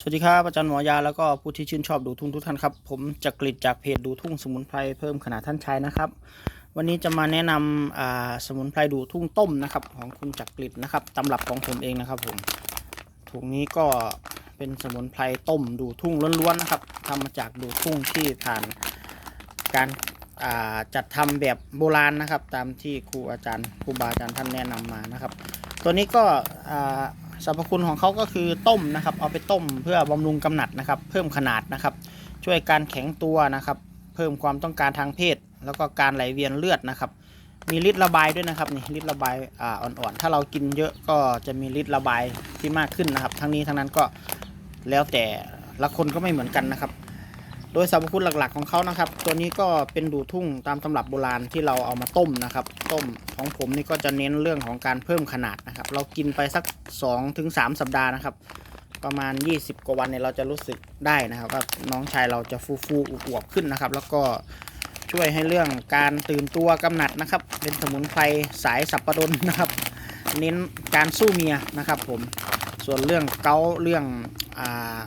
สวัสดีครับอาจารย์หมอยาแล้วก็ผู้ที่ชื่นชอบดูทุ่งทุกท่านครับ ผมจักริดจากเพจดูทุ่งสมุนไพรเพิ่มขนาดท่านชายนะครับ วันนี้จะมาแนะนำอ่าสมุนไพรดูทุ่งต้มนะครับ ของคุณจักริดนะครับตำรับของผมเองนะครับผมถุงนี้ก็เป็นสมุนไพรต้มดูทุ่งล้วนๆนะครับทำมาจากดูทุ่งที่ผ่านการอ่าจัดทำแบบโบราณนะครับ ตามที่ครูอาจารย์ครูบาอาจารย์ท่านแนะนำมานะครับ ตัวนี้ก็อ่า สรรพคุณของเขาก็คือต้มนะครับ เอาไปต้มเพื่อบำรุงกำหนัดนะครับ เพิ่มขนาดนะครับ ช่วยการแข็งตัวนะครับ เพิ่มความต้องการทางเพศ แล้วก็การไหลเวียนเลือดนะครับ มีฤทธิ์ระบายด้วยนะครับนี่ฤทธิ์ระบายอ่าอ่อนๆถ้าเรากินเยอะก็จะมีฤทธิ์ระบายที่มากขึ้นนะครับ ทั้งนี้ทั้งนั้นก็แล้วแต่ละคนก็ไม่เหมือนกันนะครับ โดยสรรพคุณหลักๆของเขานะครับ ตัวนี้ก็เป็นดูทุ่งตามตำรับโบราณที่เราเอามาต้มนะครับ ต้มของผมนี่ก็จะเน้นเรื่องของการเพิ่มขนาดนะครับ เรากินไปสัก 2-3ถึงสัปดาห์นะครับ ประมาณ 20 กว่าวันเนี่ยเราจะรู้สึกได้นะครับว่าน้องชายเราจะฟูฟูอวบขึ้นนะครับ แล้วก็ช่วยให้เรื่องการตื่นตัวกำหนัดนะครับ เป็นสมุนไพรสายสับปะรดนะครับ เน้นการสู้เมียนะครับผมส่วนเรื่องเกาเรื่องอ่า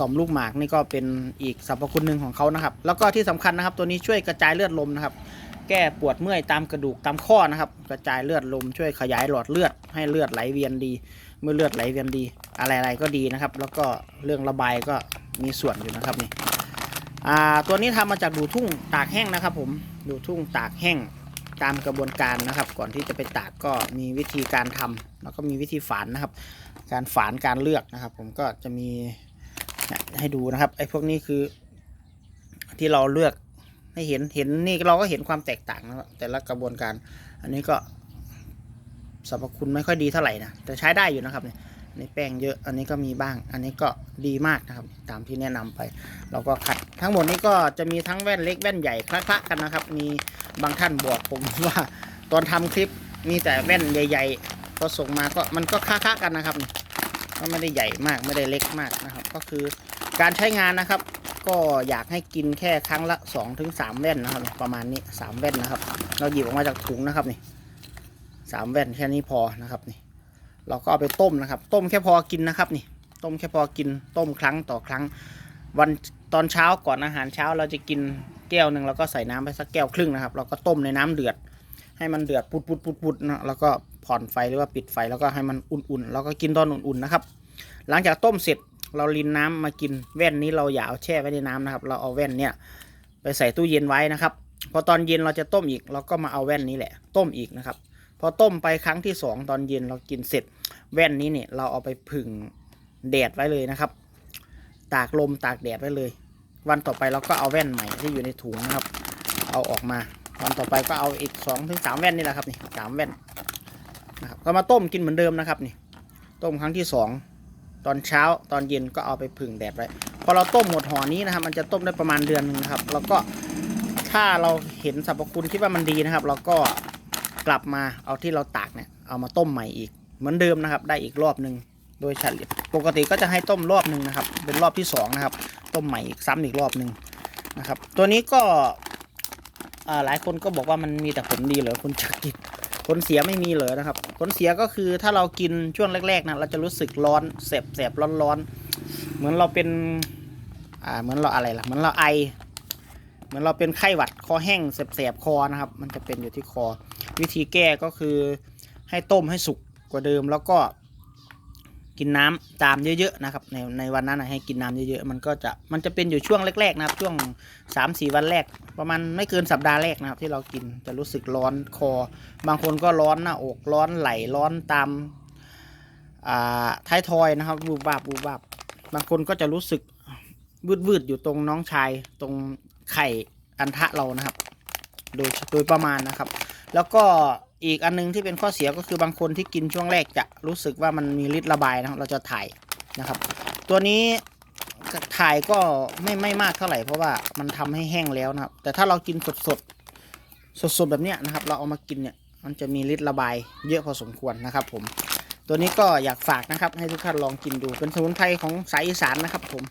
ต่อมลูกหมากนี่ก็เป็นอีกสรรพคุณหนึ่งของเขานะครับ แล้วก็ที่สำคัญนะครับ ตัวนี้ช่วยกระจายเลือดลมนะครับ แก้ปวดเมื่อยตามกระดูกตามข้อนะครับ กระจายเลือดลม ช่วยขยายหลอดเลือดให้เลือดไหลเวียนดี เมื่อเลือดไหลเวียนดี อะไรๆก็ดีนะครับ แล้วก็เรื่องระบายก็มีส่วนอยู่นะครับนี่ตัวนี้ทำมาจากดูทุ่งตากแห้งนะครับ ผมดูทุ่งตากแห้งตามกระบวนการนะครับ ก่อนที่จะไปตากก็มีวิธีการทำแล้วก็มีวิธีฝานนะครับ การฝานการเลือกนะครับ ผมก็จะมี ให้ดูนะครับ ไอ้พวกนี้คือ ที่เราเลือกให้เห็นเห็นนี่เราก็เห็นความแตกต่างนะครับแต่ละกระบวนการ อันนี้ก็สรรพคุณไม่ค่อยดีเท่าไหร่นะแต่ใช้ได้อยู่นะครับเนี่ยอันแป้งเยอะอันนี้ก็มีบ้าง อันนี้ก็ดีมากนะครับ ตามที่แนะนำไป เราก็ขัด ทั้งหมดนี้ก็จะมีทั้งแว่นเล็กแว่นใหญ่คละๆกันนะครับ มีบางท่านบอกผมว่าตอนทำคลิปมีแต่แว่นใหญ่ ๆ ก็ส่งมาก็มันก็คละๆกันนะครับนี่ ก็ไม่ได้ใหญ่มากไม่ได้เล็กมากนะครับ ก็คือการใช้งานนะครับ ก็อยากให้กินแค่ครั้งละ2อถึงสแว่นนะครับ ประมาณนี้สามแว่นนะครับ เราหยิบออกมาจากถุงนะครับนี่สามแว่นแค่นี้พอนะครับนี่ เราก็เอาไปต้มนะครับ ต้มแค่พอกินนะครับนี่ ต้มแค่พอกินต้มครั้งต่อครั้ง วันตอนเช้าก่อนอาหารเช้าเราจะกินแก้วหนึ่งเราก็ใส่น้ำไปสักแก้วครึ่งนะครับ เราก็ต้มในน้ำเดือด ให้มันเดือดปุดปุดปุดปุดนะแล้วก็ผ่อนไฟหรือว่าปิดไฟแล้วก็ให้มันอุ่นๆ แล้วก็กินตอนอุ่นๆนะครับ หลังจากต้มเสร็จเราลินน้ำมากินแว่นนี้เราอย่าเอาแช่ไว้ในน้ำนะครับ เราเอาแว่นเนี่ยไปใส่ตู้เย็นไว้นะครับ พอตอนเย็นเราจะต้มอีก เราก็มาเอาแว่นนี้แหละ ต้มอีกนะครับ พอต้มไปครั้งที่สองตอนเย็นเรากินเสร็จ แว่นนี้เนี่ยเราเอาไปผึ่งแดดไว้เลยนะครับ ตากลมตากแดดไว้เลย วันต่อไปเราก็เอาแว่นใหม่ที่อยู่ในถุงนะครับ เอาออกมา วันต่อไปก็เอาอีกสองถึงสามแว่นนี่แหละครับนี่สามแว่นนะครับก็มาต้มกินเหมือนเดิมนะครับนี่ต้มครั้งที่สองตอนเช้าตอนเย็นก็เอาไปผึ่งแดดไว้พอเราต้มหมดห่อนี้นะครับ มันจะต้มได้ประมาณเดือนหนึงนะครับ แล้วก็ถ้าเราเห็นสรรพคุณคิดว่ามันดีนะครับ เราก็กลับมาเอาที่เราตากเนี่ยเอามาต้มใหม่อีกเหมือนเดิมนะครับ ได้อีกรอบหนึ่งโดยเฉลี่ยปกติก็จะให้ต้มรอบหนึ่งนะครับ เป็นรอบที่สองนะครับ ต้มใหม่อีกซ้ำอีกรอบหนึ่งนะครับ ตัวนี้ก็ หลายคนก็บอกว่ามันมีแต่ผลดีเหรอคุณจักริดผลเสียไม่มีเหรอนะครับผลเสียก็คือถ้าเรากินช่วงแรกๆนะเราจะรู้สึกร้อนแสบแสบร้อนร้อนเหมือนเราเป็นอ่าเหมือนเราอะไรล่ะเหมือนเราไอ เหมือนเราเป็นไข้หวัดคอแห้งแสบๆคอนะครับ มันจะเป็นอยู่ที่คอ วิธีแก้ก็คือให้ต้มให้สุกกว่าเดิมแล้วก็ กินน้ำตามเยอะๆนะครับในในวันนั้นนะให้กินน้ำเยอะๆมันก็จะมันจะเป็นอยู่ช่วงแรกๆนะครับ ช่วงสามสี่วันแรก ประมาณไม่เกินสัปดาห์แรกนะครับ ที่เรากินจะรู้สึกร้อนคอ บางคนก็ร้อนหน้าอกร้อนไหลร้อนตามอ่าท้ายทอยนะครับบูบาบบูบาบบางคนก็จะรู้สึกวืดวืดๆอยู่ตรงน้องชายตรงไข่อันทะเรานะครับ โดยโดยประมาณนะครับ แล้วก็ อีกอันนึงที่เป็นข้อเสียก็คือบางคนที่กินช่วงแรกจะรู้สึกว่ามันมีฤทธิ์ระบายนะครับเราจะถ่ายนะครับ ตัวนี้ถ่ายก็ไม่ไม่มากเท่าไหร่เพราะว่ามันทำให้แห้งแล้วนะครับ แต่ถ้าเรากินสดสดสดสดแบบเนี้ยนะครับ เราเอามากินเนี่ยมันจะมีฤทธิ์ระบายเยอะพอสมควรนะครับ ผม ตัวนี้ก็อยากฝากนะครับ ให้ทุกท่านลองกินดูเป็นสมุนไพรของสายอีสานนะครับ ผม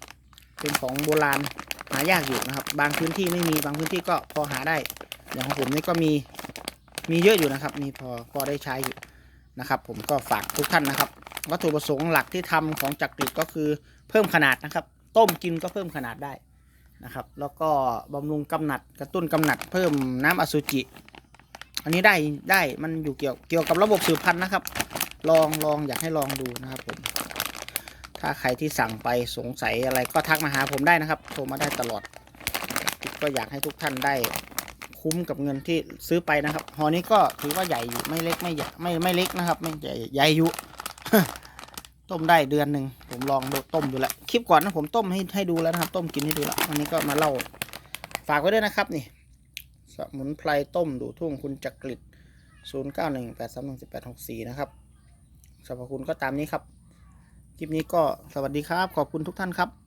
เป็นของโบราณหายากอยู่นะครับ บางพื้นที่ไม่มีบางพื้นที่ก็พอหาได้อย่างของผมนี่ก็มี มีเยอะอยู่นะครับ มีพอพอได้ใช้อยู่นะครับ ผมก็ฝากทุกท่านนะครับ วัตถุประสงค์หลักที่ทำของจักริดก็คือเพิ่มขนาดนะครับ ต้มกินก็เพิ่มขนาดได้นะครับ แล้วก็บำรุงกำหนัดกระตุ้นกำหนัด เพิ่มน้ำอสุจิ อันนี้ได้ได้มันอยู่เกี่ยวเกี่ยวกับระบบสืบพันธุ์นะครับ ลองลองอยากให้ลองดูนะครับผมถ้าใครที่สั่งไปสงสัยอะไรก็ทักมาหาผมได้นะครับโทรมาได้ตลอดก็อยากให้ทุกท่านได้ คุ้มกับเงินที่ซื้อไปนะครับหอนี้ก็ถือว่าใหญ่อยู่ไม่เล็กไม่ใหญ่ไม่ไม่เล็กนะครับ ไม่ใหญ่ใหญ่อยู่ต้มได้เดือนหนึ่งผมลองดูต้มดูแล้วคลิปก่อนนะผมต้มให้ให้ดูแล้วนะครับ ต้มกินให้ดูแล้ววันนี้ก็มาเล่าฝากไว้ด้วยนะครับนี่สมุนไพรต้มดูทุ่งคุณจักริด0 9 1 8 3 1 1 8 6 4 นะครับสรรพคุณก็ตามนี้ครับ คลิปนี้ก็สวัสดีครับ ขอบคุณทุกท่านครับ